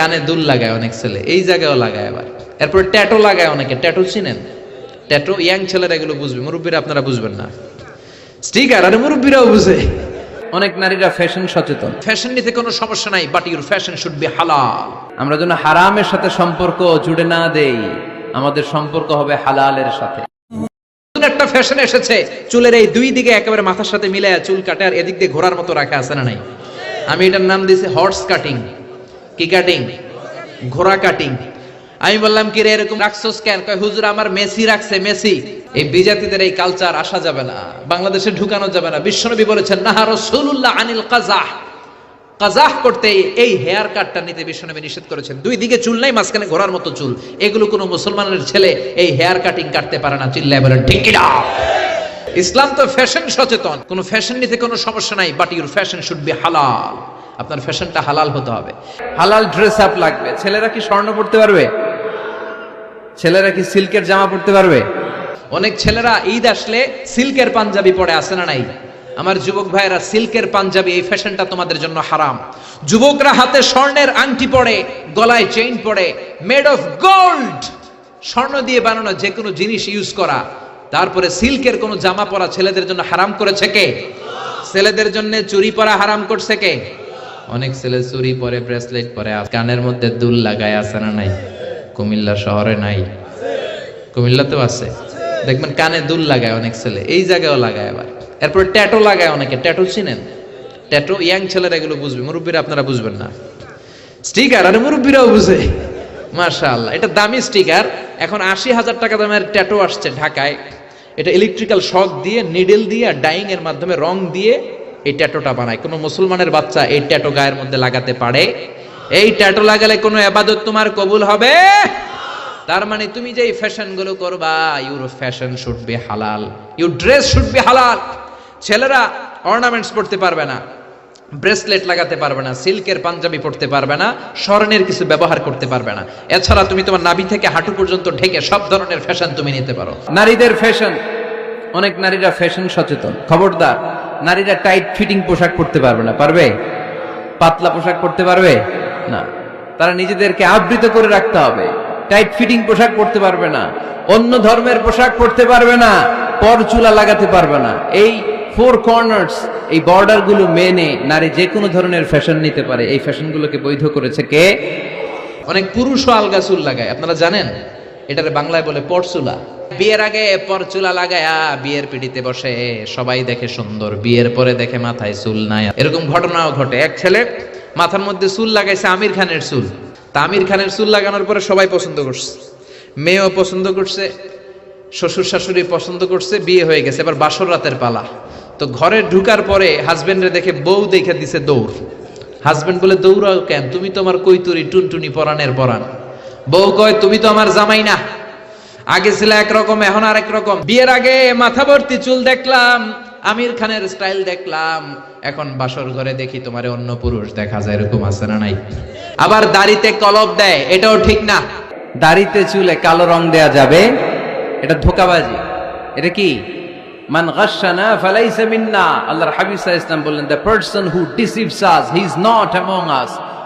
কানে দুল লাগায় অনেক ছেলে। এই জায়গায়ও লাগায় আবার। এরপর ট্যাটো লাগায় অনেকে। ট্যাটো চিনেন? ট্যাটো ইয়াং ছেলেরা এগুলো বুঝবে। মুরব্বীরা আপনারা বুঝবেন না। স্টিকার আরে মুরব্বীরাও বুঝে। অনেক নারীরা ফ্যাশন সচেতন। ফ্যাশন নিতে কোনো সমস্যা নাই but your fashion should be হালাল আমরা যেন হারামের সাথে সম্পর্ক জুড়ে না দেই আমাদের সম্পর্ক হবে হালালের সাথে। একটা ফ্যাশন এসেছে। চুলের এই দুই দিকে একেবারে মাথার সাথে মিলে চুল কাটে আর এদিক দিয়ে ঘোরার মতো রাখা আছে না নাই? আমি এটার নাম দিয়েছি হর্স কাটিং কি কাটিং ঘোড়া কাটিং আমি বললাম, কি রে, এরকম রাখছোস কেন? কয়, হুজুর, আমার মেসি রাখছে, মেসি। এই বিজাতিদের এই কালচার আসা যাবে না, বাংলাদেশে ঢুকানো যাবে না। বিশ্বনবী বলেছেন, নাহা রসুল্লাহ আনিল কাজাহ। কাজাহ করতে এই হেয়ার কাটটা নিতে বিশ্বনবী নিষেধ করেছেন। দুই দিকে চুল নাই, মাঝখানে ঘোরার মতো চুল। এগুলো কোনো মুসলমানের ছেলে এই হেয়ার কাটিং কাটতে পারে না, চিল্লায় বলেন, ঠিক কিনা? ইসলাম তো ফ্যাশন সচেতন। কোনো ফ্যাশন নিতে কোনো সমস্যা নাই but your fashion should be হালাল আপনার ফ্যাশনটা হালাল হতে হবে। হালাল ড্রেস আপ লাগবে। ছেলেরা কি স্বর্ণ পড়তে পারবে? ছেলেরা কি সিল্কের জামা পড়তে পারবে? অনেক ছেলেরা ঈদ আসলে সিল্কের পাঞ্জাবি পরে আসে না নাই? আমার যুবক ভাইয়েরা সিল্কের পাঞ্জাবি এই ফ্যাশনটা তোমাদের জন্য হারাম। যুবকরা হাতে স্বর্ণের আংটি পরে গলায় চেইন পরে মেড অফ গোল্ড স্বর্ণ দিয়ে বানানো যে কোনো জিনিস ইউজ করা। তারপরে সিল্কের কোনো জামা পরা ছেলেদের জন্য হারাম করেছে কে? ছেলেদের জন্য চুরি পরা হারাম করছে কে? অনেক ছেলে চুরি পরে ব্রেসলেট পরে কানের মধ্যে দুল লাগায় আছে না নাই, কুমিল্লা শহরে নাই। কুমিল্লাতেও আছে। দেখবেন কানে দুল লাগায় অনেক ছেলে, এই জায়গায়ও লাগায় আবার। এরপর ট্যাটো লাগায় অনেকে ট্যাটো চিনেন? ট্যাটো ইয়াং ছেলেরা এগুলো বুঝবে, মুরব্বীরা আপনারা বুঝবেন না। স্টিকার আরে মুরব্বীরাও বুঝে। মাশাআল্লাহ, এটা দামি স্টিকার এখন আশি হাজার টাকা দামের ট্যাটো আসছে ঢাকায়। এটা ইলেকট্রিক্যাল শক দিয়ে নিডেল দিয়ে আর ডাইং এর মাধ্যমে, রং দিয়ে এই ট্যাটোটা বানায়। কোনো মুসলমানের বাচ্চা এই ট্যাটো গায়ের মধ্যে লাগাতে পারে? এই ট্যাটো লাগালে কোনো আবাদত তোমার কবুল হবে? তার মানে তুমি যে ফ্যাশনগুলো করবা ইউর ফ্যাশন শুড বি হালাল ইউর ড্রেস শুড বি হালাল ছেলেরা অর্নামেন্টস পড়তে পারবে না ব্রেসলেট লাগাতে পারবে না সিল্কের পাঞ্জাবি পড়তে পারবে না, স্বর্ণের কিছু ব্যবহার করতে পারবে না। এছাড়া তুমি তোমার নাভি থেকে হাঁটু পর্যন্ত ঢেকে সব ধরনের ফ্যাশন তুমি নিতে পারো। নারীদের ফ্যাশন অনেক নারীরা ফ্যাশন সচেতন। খবরদার নারীরা টাইট ফিটিং পোশাক পরতে পারবে না, পারবে? পাতলা পোশাক পরতে পারবে? না। তারা নিজেদেরকে আবৃত করে রাখতে হবে। টাইট ফিটিং পোশাক পরতে পারবে না। অন্য ধর্মের পোশাক পরতে পারবে না। পর চুলা লাগাতে পারবে না। এই ফোর কর্নার্স এই বর্ডারগুলো মেনে নারী যে কোনো ধরনের ফ্যাশন নিতে পারে। এই ফ্যাশনগুলোকে বৈধ করেছে কে? অনেক পুরুষও আলগা চুল লাগায়। আপনারা জানেন? এটারে বাংলায় বলে পরচুলা। বিয়ের আগে পরচুলা লাগায়া বিয়ের পিড়িতে বসে। সবাই দেখে সুন্দর, বিয়ের পরে দেখে মাথায় চুল নাই। এরকম ঘটনাও ঘটে। এক ছেলে মাথার মধ্যে চুল লাগাইছে আমির খানের চুল। তা আমির খানের চুল লাগানোর পরে সবাই পছন্দ করছে। মেয়েও পছন্দ করছে, শ্বশুর শাশুড়ি পছন্দ করছে, বিয়ে হয়ে গেছে। এবার বাসর রাতের পালা। তো ঘরে ঢুকার পরে হাজবেন্ডরে দেখে বউ দেখে দিছে দৌড়। হাজবেন্ড বলে, দৌড়াও কেন? তুমি তো আমার কৈতুরি, টুনটুনি পরানের পরান। বউ কয়, তুমি তো আমার জামাই না। আগে ছিল একরকম, এখন আর একরকম বিয়ের আগে মাথা ভর্তি চুল দেখলাম, আমির খানের স্টাইল দেখলাম। এখন বাসর ঘরে দেখি তোমার অন্য পুরুষ দেখা যায়, এরকম আছে না নাই? আবার দাড়িতে কলব দেয়, এটাও ঠিক না। দাড়িতে চুলে কালো রং দেয়া যাবে, এটা ধোকাবাজি। এটা কি? মান গাশানা ফালাইসা মিন্না। আল্লাহর হাবিব সাল্লাল্লাহু ইসলাম বললেন the person who deceives us he is not among us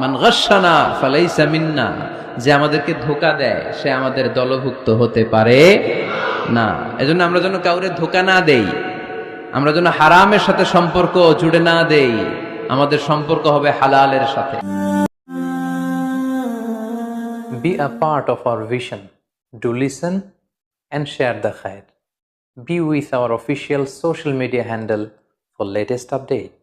মান গাশানা ফালাইসা মিন্না, যে আমাদেরকে ধোকা দেয়, সে আমাদের দলভুক্ত হতে পারে না এজন্য আমরা যেন কাউরে ধোকা না দেই, আমরা যেন হারামের সাথে সম্পর্ক জুড়ে না দেই, আমাদের সম্পর্ক হবে হালালের সাথে Be a part of our vision. Do listen and share the khair. Be with our official social media handle for latest update.